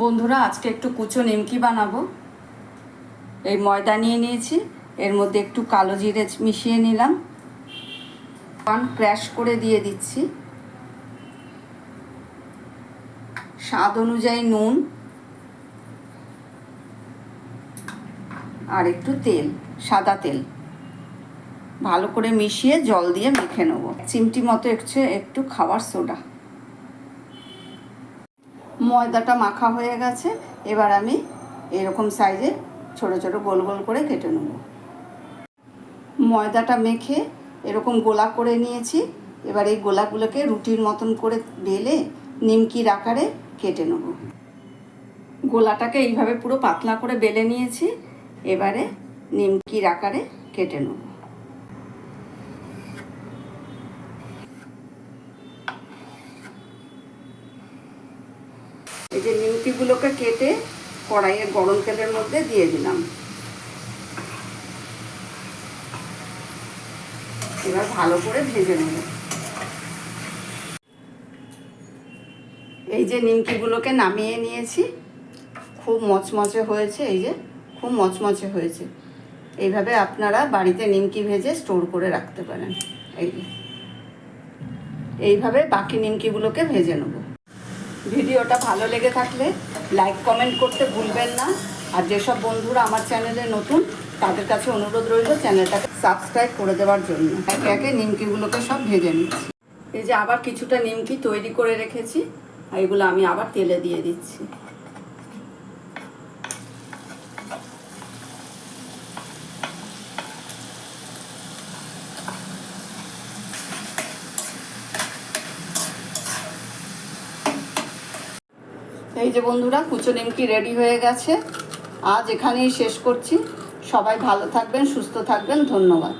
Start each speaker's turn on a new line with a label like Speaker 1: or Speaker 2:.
Speaker 1: বন্ধুরা, আজকে একটু কুচো নিমকি বানাবো। এই ময়দা নিয়ে নিয়েছি, এর মধ্যে একটু কালো জিরে মিশিয়ে নিলাম। পান ক্র্যাশ করে দিয়ে দিচ্ছি। স্বাদ অনুযায়ী নুন আর একটু তেল, সাদা তেল। ভালো করে মিশিয়ে জল দিয়ে মেখে নেব। চিমটি মতো একটু একটু খাবার সোডা। ময়দাটা মাখা হয়ে গেছে, এবার আমি এরকম সাইজে ছোট ছোট গোল গোল করে কেটে নেব। ময়দাটা মেখে এরকম গোলা করে নিয়েছি, এবার এই গোলাগুলোকে রুটির মতন করে বেলে নিমকির আকারে কেটে নেব। গোলাটাকে এইভাবে পুরো পাতলা করে বেলে নিয়েছি, এবারে নিমকির আকারে কেটে নেব। যে নিমকিগুলোকে কেটে কড়াইয়ের গরম তেলের মধ্যে দিয়ে দিলাম। এবার ভালো করে ভেজে নেব। এই যে নিমকিগুলোকে নামিয়ে নিয়েছি, খুব মচমচে হয়েছে, এই যে খুব মচমচে হয়েছে। এইভাবে আপনারা বাড়িতে নিমকি ভেজে স্টোর করে রাখতে পারেন। এই। এইভাবে বাকি নিমকিগুলোকে ভেজে নেব। ভিডিওটা ভালো লেগে থাকলে লাইক কমেন্ট করতে ভুলবেন না। আর যেসব বন্ধুরা আমার চ্যানেলে নতুন, তাদের কাছে অনুরোধ রইল চ্যানেলটাকে সাবস্ক্রাইব করে দেওয়ার জন্য। একে একে নিমকিগুলোকে সব ভেজে নিচ্ছি। এই যে আবার কিছুটা নিমকি তৈরি করে রেখেছি, আর এগুলো আমি আবার তেলে দিয়ে দিচ্ছি। এই যে বন্ধুরা, কুচো নিমকি রেডি হয়ে গেছে। আজ এখানেই শেষ করছি। সবাই ভালো থাকবেন, সুস্থ থাকবেন। ধন্যবাদ।